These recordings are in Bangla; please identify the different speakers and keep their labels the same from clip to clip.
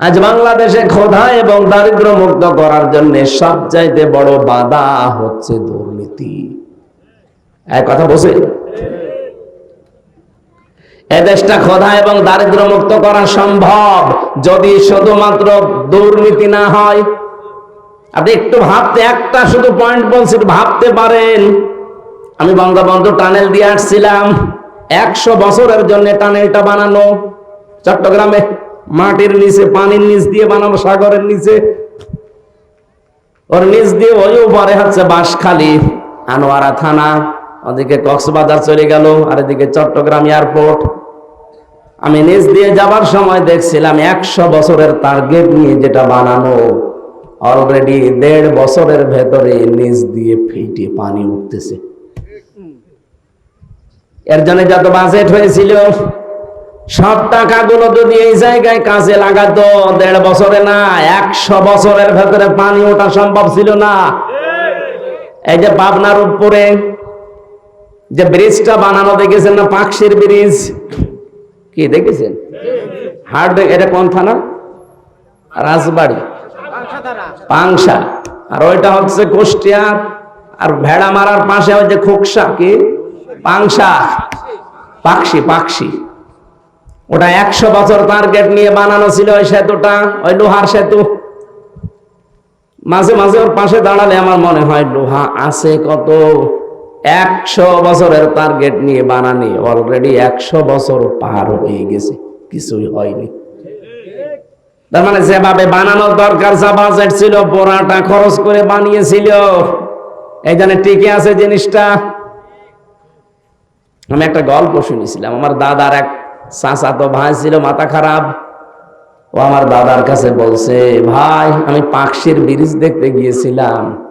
Speaker 1: আজ বাংলাদেশে ক্ষোধা এবং দারিদ্র মুক্ত করার জন্য সবচাইতে বড় বাধা হচ্ছে দুর্নীতি। এক কথা বসে এ দেশটা ক্ষোধা এবং দারিদ্র মুক্ত করা সম্ভব যদি শুধুমাত্র দুর্নীতি না হয়। আপনি একটু ভাবতে, একটা শুধু পয়েন্ট বলছি, ভাবতে পারেন। আমি বঙ্গবন্ধু টানেল দিয়ে আসছিলাম। একশো বছরের জন্য টানেলটা বানানো। চট্টগ্রামে মাটির নিচে, পানির নিচ দিয়ে বানানো সাগরের নিচে। ওর নিচ দিয়ে ওই উপরে হচ্ছে বাঁশখালী, আনোয়ারা থানা। ওদিকে কক্সবাজার চলে গেল, আর এদিকে চট্টগ্রাম এয়ারপোর্ট। আমি নিচ দিয়ে যাবার সময় দেখছিলাম একশো বছরের টার্গেট নিয়ে যেটা বানানো। অলরেডি দেড় বছরের ভেতরে নিচ দিয়ে ফিটে পানি উঠতেছে। এর জন্য যত বাজেট হয়েছিল সব টাকাগুলো যদি এই জায়গায় কাজে লাগাতো দেড় বছরে না একশো বছরের ভেতরে পানি ওঠা সম্ভব ছিল না। এই যে পাবনার উপরে যে ব্রিজটা বানানো দেখেছেন না পাকশির ব্রিজ? কি দেখেছেন? হার্ড এটা কোন থানা? রাজবাড়ি। পাংশা। আর ওইটা হচ্ছে কুষ্টিয়া আর ভেড়া মারার পাশে ওই যে খোকসা কি? পাংশা। পাকশি পাকশি। ওটা একশো বছর টার্গেট নিয়ে বানানো ছিল ওই সেতুটা, ওই লোহার সেতু। মাঝে মাঝে ওর পাশে দাঁড়ালে আমার মনে হয়, লোহা আছে কত? একশো বছরের টার্গেট নিয়ে বানানি অলরেডি একশো বছর পার হয়ে গেছে, কিছুই হয়নি। তার মানে যেভাবে বানানোর দরকার, যা বাজেট ছিল পোড়াটা খরচ করে বানিয়েছিল। এই জন্য টিকে আছে জিনিসটা। আমি একটা গল্প শুনেছিলাম, আমার দাদার এক চাচাতো ভাই ছিল, মাথা খারাপ। ও আমার দাদার কাছে বলছে, ভাই, আমি পাকশির ব্রিজ দেখতে গিয়েছিলাম।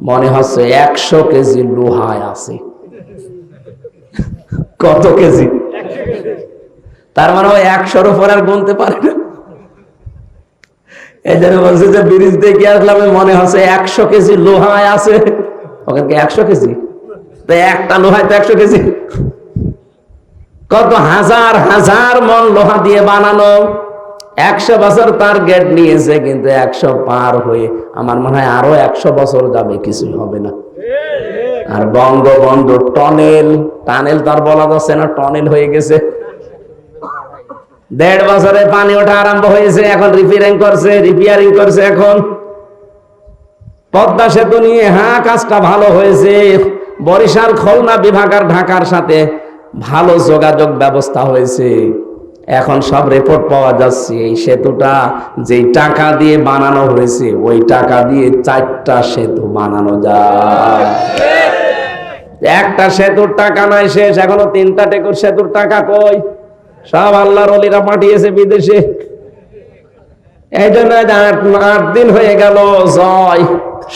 Speaker 1: মনে হচ্ছে একশো কেজি লোহায় আছে। কত কেজি? তার মানে ও একশোর উপর আর গুনতে পারে না। এই জন্য বলছে যে, ব্রিজ দেখে আসলাম, মনে হচ্ছে একশো কেজি লোহায় আছে। ওখানে কি একশো কেজি? তো একটা লোহায় তো একশো কেজি। কত হাজার হাজার মন লোহা দিয়ে বানানো। একশো বছর তার গেট নিয়েছে, কিন্তু একশো পার হয়ে আমার মনে হয় আরও একশো বছর যাবে, কিছুই হবে না। আর বঙ্গবন্ধু টনেল, টানেল তার বলা যাচ্ছে না, টনেল হয়ে গেছে। দেড় বছরে পানি ওঠা আরম্ভ হয়েছে, এখন রিপেয়ারিং করছে রিপেয়ারিং করছে এখন। পদ্মা সেতু নিয়ে হ্যাঁ কাজটা ভালো হয়েছে। বরিশাল খুলনা বিভাগ আর ঢাকার সাথে ভালো যোগাযোগ ব্যবস্থা হয়েছে। এখন সব রিপোর্ট পাওয়া যাচ্ছে। এই সেতুটা যেই টাকা দিয়ে বানানো হয়েছে, ওই টাকা দিয়ে চারটা সেতু বানানো যায়। একটা সেতুর টাকা নয় শেষ, এখনও তিনটা টেকুর সেতুর টাকা কই? সব আল্লাহর অলিরা পাঠিয়েছে বিদেশে। এই জন্য আট দিন হয়ে গেল, জয়,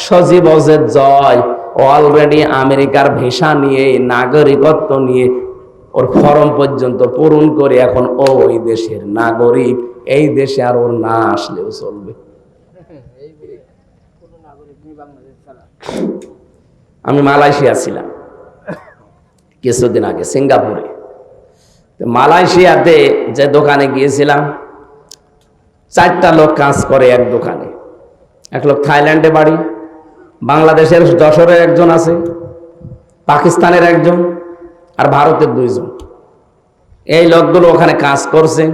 Speaker 1: সজীব জয়। অলরেডি আমেরিকার ভিসা নিয়ে, নাগরিকত্ব নিয়ে ওর ফর্ম পর্যন্ত পূরণ করে এখন ও ওই দেশের নাগরিক, এই দেশে আর ওর না আসলেও চলবে। আমি মালয়েশিয়া ছিলাম কিছুদিন আগে, সিঙ্গাপুরে। মালয়েশিয়াতে যে দোকানে গিয়েছিলাম, চারটা লোক কাজ করে এক দোকানে। এক লোক থাইল্যান্ডে বাড়ি, বাংলাদেশের যশোরের একজন আছে, পাকিস্তানের একজন আর ভারতের দুইজন। এই লোকগুলো ওখানে কাজ করছে।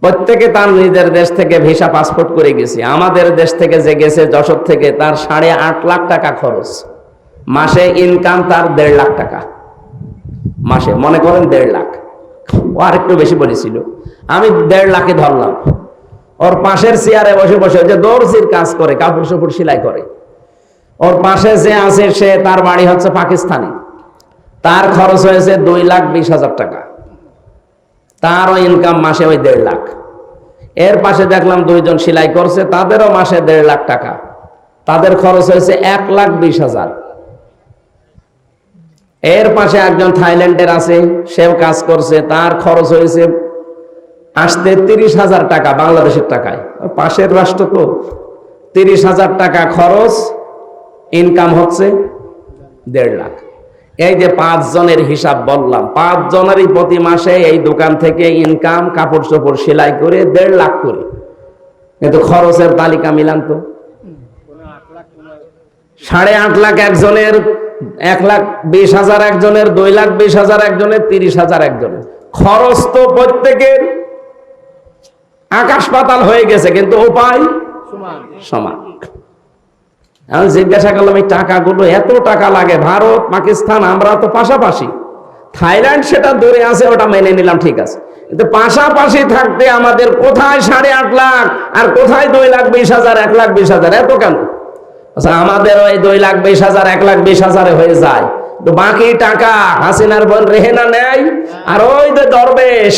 Speaker 1: প্রত্যেকে তার নিজের দেশ থেকে ভিসা পাসপোর্ট করে গেছে। আমাদের দেশ থেকে যে গেছে যশোর থেকে তার সাড়ে আট লাখ টাকা খরচ। মাসে ইনকাম তার দেড় লাখ টাকা। মাসে, মনে করেন দেড় লাখ। ও আর একটু বেশি বলেছিল। আমি দেড় লাখে ধরলাম। ওর পাশের চেয়ারে বসে বসে যে দর্জির কাজ করে, কাপড় চোপড় সেলাই করে। ওর পাশে যে আছে সে, তার বাড়ি হচ্ছে পাকিস্তানি। তার খরচ হয়েছে দুই লাখ বিশ হাজার টাকা। তারও ইনকাম মাসে ওই দেড় লাখ। এর পাশে দেখলাম দুইজন সেলাই করছে, তাদেরও মাসে দেড় লাখ টাকা। তাদের খরচ হয়েছে এক লাখ বিশ হাজার। এর পাশে একজন থাইল্যান্ডের আছে, সেও কাজ করছে, তার খরচ হয়েছে আসতে তিরিশ হাজার টাকা বাংলাদেশের টাকায়। পাশের রাষ্ট্র তো তিরিশ হাজার টাকা খরচ ইনকাম হচ্ছে দেড় লাখ। এই যে পাঁচ জনের হিসাব বললাম পাঁচ জনেরই প্রতি মাসে এই দোকান থেকে ইনকাম কাপড় চোপড় সেলাই করে দেড় লাখ করে। কিন্তু খরচের তালিকা মিলান তো। সাড়ে আট লাখ একজনের এক লাখ বিশ হাজার একজনের দুই লাখ বিশ হাজার একজনের তিরিশ হাজার একজনের। খরচ তো প্রত্যেকের আকাশ পাতাল হয়ে গেছে কিন্তু উপায়? সমান। আমি জিজ্ঞাসা করলাম, এই টাকাগুলো এত টাকা লাগে ভারত, পাকিস্তান, আমরা তো পাশাপাশি। থাইল্যান্ড সেটা দূরে আছে, ওটা মেনে নিলাম, ঠিক আছে। কিন্তু পাশাপাশি থাকতে আমাদের কোথায় সাড়ে আট লাখ আর কোথায় দুই লাখ বিশ হাজার, এক লাখ বিশ হাজার? এত কেন? আচ্ছা আমাদের ওই দুই লাখ বিশ হাজার, এক লাখ বিশ হাজারে হয়ে যায়। তো বাকি টাকা হাসিনার বোন রেহেনা নেয়, আর ওই যে দরবেশ,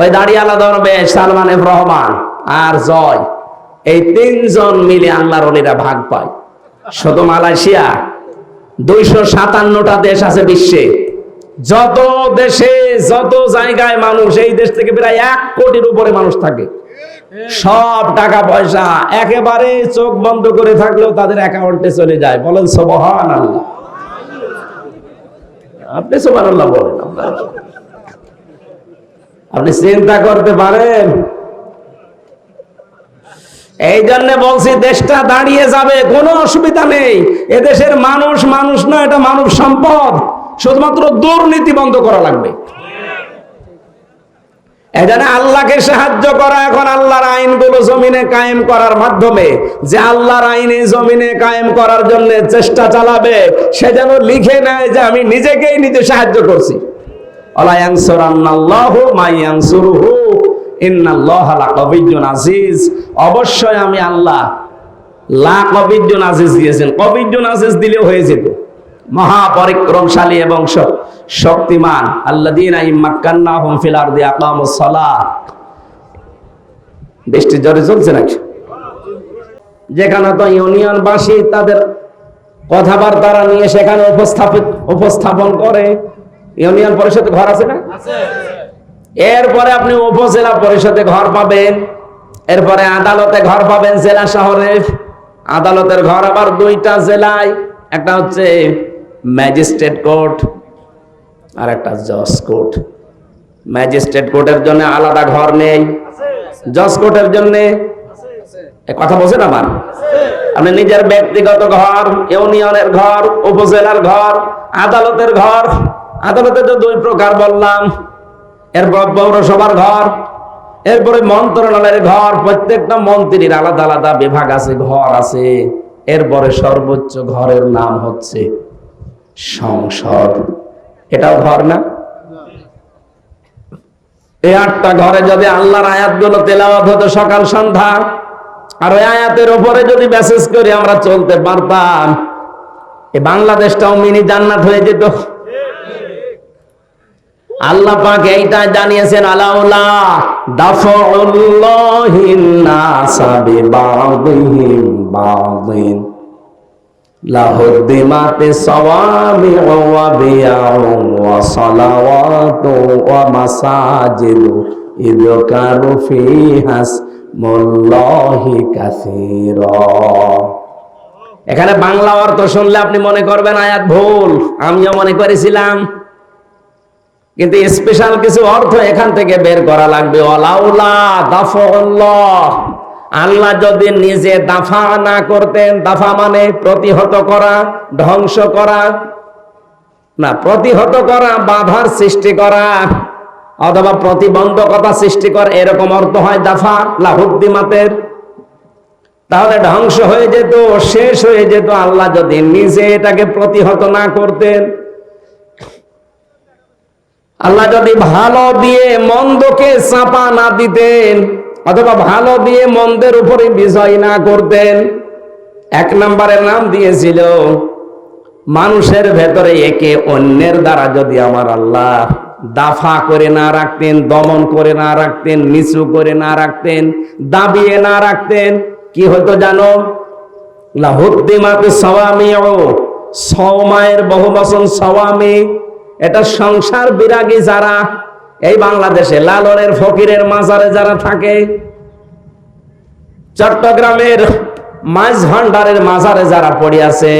Speaker 1: ওই দাঁড়িয়ালা দরবেশ, সালমান রহমান আর জয়। এই তিনজন মিলে আল্লাহর অলিরা ভাগ পায়। শুধু মালয়েশিয়া, দুইশো সাতান্নটা দেশ আছে বিশ্বে। যত দেশে, যত জায়গায় মানুষ, এই দেশ থেকে প্রায় এক কোটির উপরে মানুষ থাকে। সব টাকা পয়সা একেবারে চোখ বন্ধ করে থাকলেও তাদের অ্যাকাউন্টে চলে যায়। বলেন সবহান আল্লাহ আপনি সোমান আল্লাহ বলেন আপনি চিন্তা করতে পারেন এই জন্য বলছি, দেশটা দাঁড়িয়ে যাবে, কোনো অসুবিধা নেই। এদেশের মানুষ মানুষ না, এটা মানব সম্পদ। শুধুমাত্র দুর্নীতি বন্ধ করা লাগবে। আল্লাহকে সাহায্য করা এখন আল্লাহর আইনগুলো জমিনে কায়েম করার মাধ্যমে। যে আল্লাহর আইনে জমিনে কায়েম করার জন্য চেষ্টা চালাবে, সে যেন লিখে নেয় যে আমি নিজেকেই নিজে সাহায্য করছি। অবশ্যই আমি আল্লাহ আজিজ দিয়েছেন। কবিজন আজিজ দিলেও হয়ে যেত। মহাপরিক্রমশালী এবং শক্তিমান। আরদি বৃষ্টি জোরে চলছে নাকি? যেখানে তো ইউনিয়নবাসী তাদের কথাবার্তা নিয়ে সেখানে উপস্থাপিত উপস্থাপন করে। ইউনিয়ন পরিষদে ঘর আছে না? এরপরে আপনি উপজেলা পরিষদে ঘর পাবেন, এরপরে আদালতে ঘর পাবেন জেলা শহরে। আদালতের ঘর আবার দুইটা জেলায়, একটা হচ্ছে ম্যাজিস্ট্রেট কোর্ট আর একটা জজ কোর্ট। ম্যাজিস্ট্রেট কোর্টের জন্য আলাদা ঘর নেই, জজ কোর্টের জন্য কথা বলছেন আমার? আপনি নিজের ব্যক্তিগত ঘর, ইউনিয়নের ঘর, উপজেলার ঘর, আদালতের ঘর, আদালতে তো দুই প্রকার বললাম। এরপর পৌরসভার ঘর, এরপরে মন্ত্রণালয়ের ঘর, প্রত্যেকটা মন্ত্রীর আলাদা আলাদা বিভাগ আছে, ঘর আছে। এরপরে সর্বোচ্চ ঘরের নাম হচ্ছে সংসদ। এটাও ঘর না? এই আটটা ঘরে যদি আল্লাহর আয়াতগুলো তেলাওয়াত হতো সকাল, সন্ধ্যা, আর ওই আয়াতের উপরে যদি মেসেজ করে আমরা চলতে পারতাম। এই বাংলাদেশটাও মিনি জান্নাত হয়ে যেত। আল্লাহ পাক এইটা জানিয়েছেন, আলাউলা দাফউল্লাহিন নাসা বিবাদিহিম বাদিন। লাহুদ্দিমাতি সাওয়ামিউ ওয়া বিয়াউ ওয়া সালাওয়াতু ওয়া মাসাজিদু ইযকারু ফিহা ইসমুল্লাহি কাসীরা। এখানে বাংলা অর্থ শুনলে আপনি মনে করবেন, আয়াত ভুল। আমিও মনে করেছিলাম কিন্তু স্পেশাল কিছু অর্থ এখান থেকে বের করা লাগবে। আল্লাহ যদি নিজে দাফা না করতেন, দাফা মানে প্রতিহত করা, ধ্বংস করা। না, প্রতিহত করা, বাধার সৃষ্টি করা, অথবা প্রতিবন্ধকতা সৃষ্টি করা, এরকম অর্থ হয় দাফা লাহুদ্দিমাতের তাহলে ধ্বংস হয়ে যেত, শেষ হয়ে যেত। আল্লাহ যদি নিজে এটাকে প্রতিহত না করতেন আল্লাহ যদি ভালো দিয়ে মন্দকে চাপা না দিতেন, অথবা ভালো দিয়ে মন্দের উপরে বিজয় না করতেন, এক নম্বরের নাম দিয়েছিল, মানুষের ভেতরে একে অন্যের দ্বারা যদি আমার আল্লাহ দাফা করে না রাখতেন, দমন করে না রাখতেন, নিচু করে না রাখতেন, দাবিয়ে না রাখতেন, কি হতো জানো? লাহুদ্দিমাতে সওয়ামি ও সওমায়ের বহু বচন সওয়ামি এটা সংসার বিরাগী যারা, এই বাংলাদেশে লালনের ফকিরের মাজারে যারা থাকে, চট্টগ্রামের মাছ ভান্ডারের মাজারে যারা পড়ে আছে,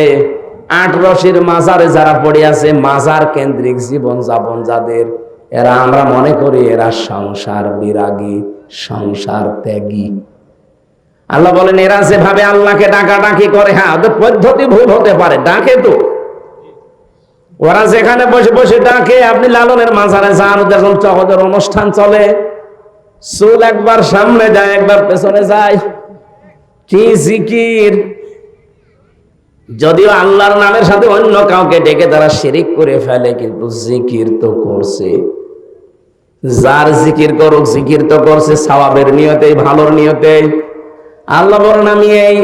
Speaker 1: আট রশির মাজারে যারা পড়ে আছে, মাজার কেন্দ্রিক জীবন যাপন যাদের, এরা আমরা মনে করি এরা সংসার বিরাগী, সংসার ত্যাগী। আল্লাহ বলেন, এরা যেভাবে আল্লাহকে ডাকাডাকি করে হ্যাঁ পদ্ধতি ভুল হতে পারে, ডাকে তো। ওরা যেখানে বসে বসে ডাকে, আপনি লালনের মাঝারে যান যখন ওদের অনুষ্ঠান চলে। চুল একবার সামনে যায়, একবার পেছনে যায়। কি জিকির? যদিও আল্লাহর নামের সাথে অন্য কাউকে ডেকে তারা শিরিক করে ফেলে, কিন্তু জিকির তো করছে। যার জিকির করুক, জিকির তো করছে সওয়াবের নিয়তে ভালোর নিয়তে আল্লাহ বলেন আমি এই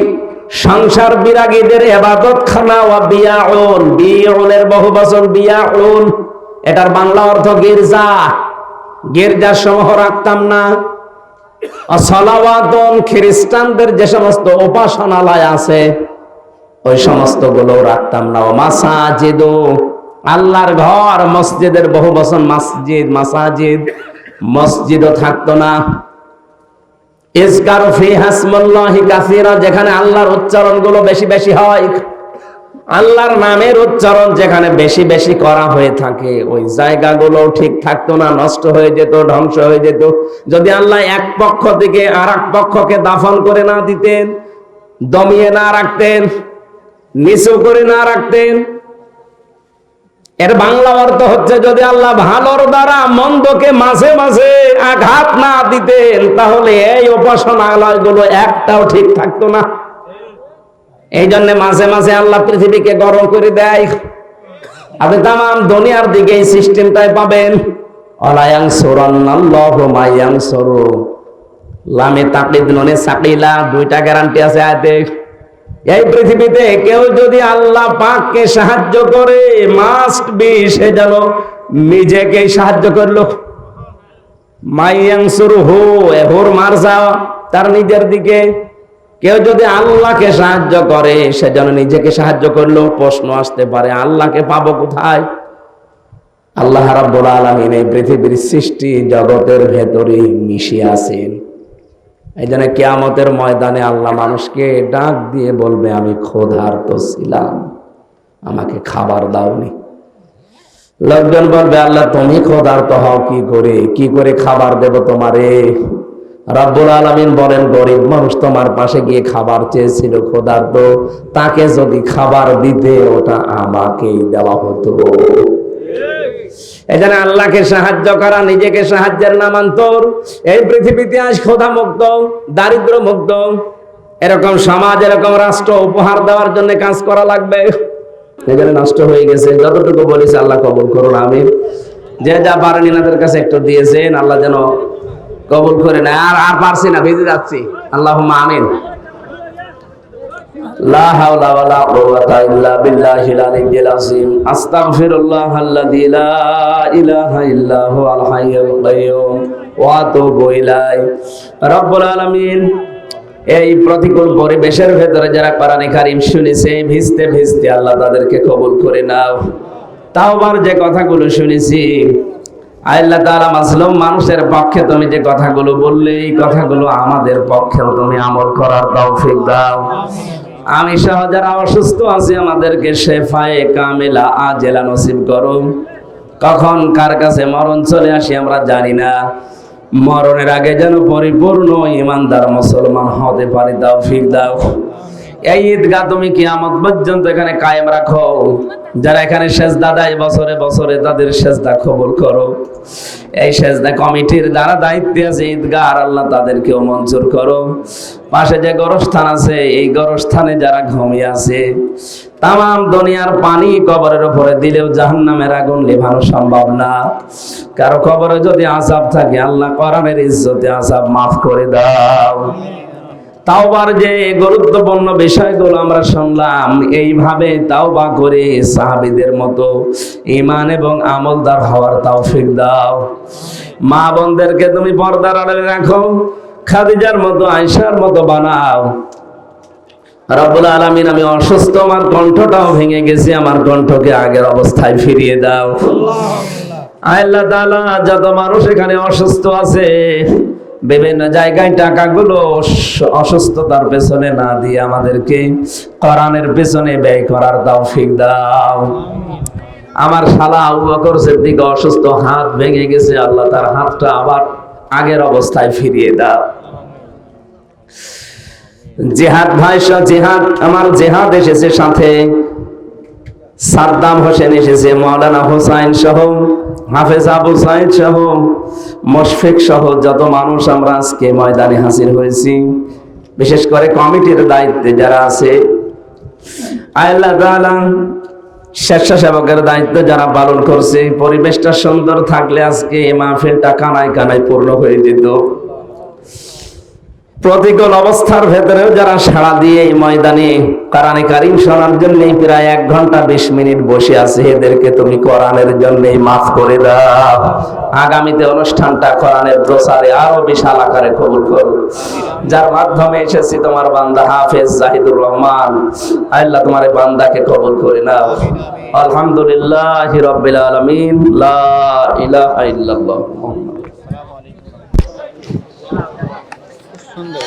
Speaker 1: সংসার বিরাগীদের এবাদত খানা ওয়া বিয়াউন। বিয়াউনের বহু বছর বিয়াউন। এটার বাংলা অর্থ গির্জা। গির্জা সমূহ রাখতাম না। অসলাওয়াতন, খ্রিস্টানদের যে সমস্ত উপাসনালয় আছে, ওই সমস্তগুলো রাখতাম না। ও মাসাজিদ। আল্লাহর ঘর, মসজিদের বহু বছর মসজিদ, মাসাজিদ। মসজিদও থাকতো না। ইসকার ফি হাসমুল্লাহি কাসীরা, যেখানে আল্লাহর উচ্চারণগুলো বেশি বেশি হয়। আল্লাহর নামের উচ্চারণ যেখানে বেশি বেশি করা হয়ে থাকে, ওই জায়গাগুলো ঠিক থাকতো না, নষ্ট হয়ে যেত, ধ্বংস হয়ে যেত। যদি আল্লাহ এক পক্ষ থেকে আর পক্ষকে দাফন করে না দিতেন, দমিয়ে না রাখতেন, নিচু করে না রাখতেন এর বাংলা অর্থ হচ্ছে যদি আল্লাহ ভালোর দ্বারা মন্দকে মাঝে মাঝে আঘাত না দিতেন, তাহলে এই উপাসনালয়গুলো একটাও ঠিক থাকতো না। এই জন্য মাঝে মাঝে আল্লাহ পৃথিবীকে গরম করে দেয়। আপনি তাম দুনিয়ার দিকে এই সিস্টেমটাই পাবেন। অলায়াং সরান্নাল্লাহ মাইয়াং সরু লামে তাকলিদ ননে সাকিলা, দুইটা গ্যারান্টি আছে আয়াতে। এই পৃথিবীতে কেউ যদি আল্লাহ পাককে সাহায্য করে মাস্ট বি সে যেন নিজেকে সাহায্য করল। মাইয়াংসুর হো হোর তার নিজের দিকে। কেউ যদি আল্লাহকে সাহায্য করে, সে যেন নিজেকে সাহায্য করল। প্রশ্ন আসতে পারে, আল্লাহকে পাবো কোথায়? আল্লাহ রাব্বুল আলামিন এই পৃথিবীর সৃষ্টি জগতের ভেতরে মিশে আছেন। এই জন্য কেয়ামতের ময়দানে আল্লাহ মানুষকে ডাক দিয়ে বলবে, আমি ক্ষুধার্ত ছিলাম, আমাকে খাবার দাওনি। লোকজন বলবে, আল্লাহ, তুমি ক্ষুধার্ত হও, কি করে? কি করে খাবার দেব তোমারে? রব্বুল আলমিন বলেন, গরিব মানুষ তোমার পাশে গিয়ে খাবার চেয়েছিল, ক্ষুধার্ত। তাকে যদি খাবার দিতে ওটা আমাকেই দেওয়া হতো। এখানে আল্লাহকে সাহায্য করা, নিজেকে সাহায্যের নামান্তর। এই পৃথিবীতে আজ ক্ষোধা মুক্ত দারিদ্র মুক্ত এরকম সমাজ, এরকম রাষ্ট্র উপহার দেওয়ার জন্য কাজ করা লাগবে। এখানে নষ্ট হয়ে গেছে, যতটুকু বলেছে আল্লাহ কবুল করুন আমি যে যা পারেন এনাদের কাছে একটু দিয়েছেন, আল্লাহ যেন কবুল করে না আর আর পারছি না, ভেজে যাচ্ছি। আল্লাহ আমিন। এই প্রতিকূল পরিবেশের ভেতরে যারা কারিম শুনেছে, ভিজতে ভিজতে আল্লাহ তাদেরকে কবুল করে নাও। তাওবার যে কথাগুলো শুনেছি, আল্লাহ তালা মাসলম মানুষের পক্ষে তুমি যে কথাগুলো বললে, এই কথাগুলো আমাদের পক্ষেও তুমি আমল করার তৌফিক দাও। আমি সহ যারা অসুস্থ আছি, আমাদেরকে শেফায়ে কামেলা আজেলা নসিব করো। কখন কার কাছে মরণ চলে আসি আমরা জানি না। মরণের আগে যেন পরিপূর্ণ ইমানদার মুসলমান হতে পারি দাও ফির দাও। এই ঈদগাহ তুমি কিয়ামত পর্যন্ত এখানে কায়েম রাখো। যারা এখানে সেজদা দেয়, বছরে বছরে তাদের সেজদা কবুল করো। এই সেজদা কমিটির দ্বারা দায়িত্বে আছে ঈদগাহ, আর আল্লাহ তাদেরকেও মঞ্জুর করো। পাশে যে গরস্থান আছে, এই গরস্থানে যারা ঘুমিয়ে আছে তাম দুনিয়ার পানি কবরের উপরে দিলেও জাহান্নামের আগুন লেভানো সম্ভব না। কারও কবরে যদি আসাব থাকে, আল্লাহ কোরআনের ইজ্জতে আসাব মাফ করে দাও। তাওবার যে গুরুত্বপূর্ণ বিষয়গুলো আমরা শুনলাম এইভাবে তাওবা করে সাহাবীদের মতো ইমান এবং আমলদার হওয়ার তৌফিক দাও। মা বোনদেরকে তুমি পর্দার আড়ালে রাখো খাদিজার মতো আয়সার মতো বানাও। রব্বুল আলামিন আমি অসুস্থ আমার কণ্ঠটাও ভেঙে গেছে আমার কণ্ঠকে আগের অবস্থায় ফিরিয়ে দাও। আল্লাহ তাআলা যত মানুষ এখানে অসুস্থ আছে বিভিন্ন জায়গায় টাকাগুলো অস- অসুস্থতার পেছনে না দিয়ে আমাদেরকে কোরআনের পেছনে ব্যয় করার তৌফিক দাও। আমার শালা আবু বকর সিদ্দিক অসুস্থ, হাত ভেঙে গেছে, আল্লাহ তার হাতটা আবার আগের অবস্থায় ফিরিয়ে দাও। জেহাদ ভাই জেহাদ, আমার জেহাদ এসেছে সাথে সাদ্দাম হোসেন এসেছে, মৌলানা হোসাইন সহ হাফেজ আবু সাইদ সহ, মোশফিক সহ যত মানুষ আমরা আজকে ময়দানে হাজির হয়েছি, বিশেষ করে কমিটির দায়িত্বে যারা আছে, আল্লাহ তাআলা স্বেচ্ছাসেবকের দায়িত্ব যারা পালন করছে, পরিবেশটা সুন্দর থাকলে আজকে এই মাহফিলটা কানায় কানায় পূর্ণ হয়ে যেত। প্রতিকূল অবস্থার ভেতরেও যারা সাড়া দিয়ে এই ময়দানে কোরআনে কারিম শোনার জন্য প্রায় এক ঘণ্টা বিশ মিনিট বসে আছে, এদেরকে তুমি কোরআনের জন্য মাফ করে দাও। আগামীতে অনুষ্ঠানটা কোরআনের প্রসারে আরও বিশাল আকারে কবুল করো যার মাধ্যমে এসেছি তোমার বান্দা হাফেজ জাহিদুর রহমান। আল্লাহ তোমার বান্দাকে কবুল করে নাও। আলহামদুলিল্লাহ রব্বিল আলামিন। লা ইলাহা ইল্লাল্লাহ।
Speaker 2: সুন্দর।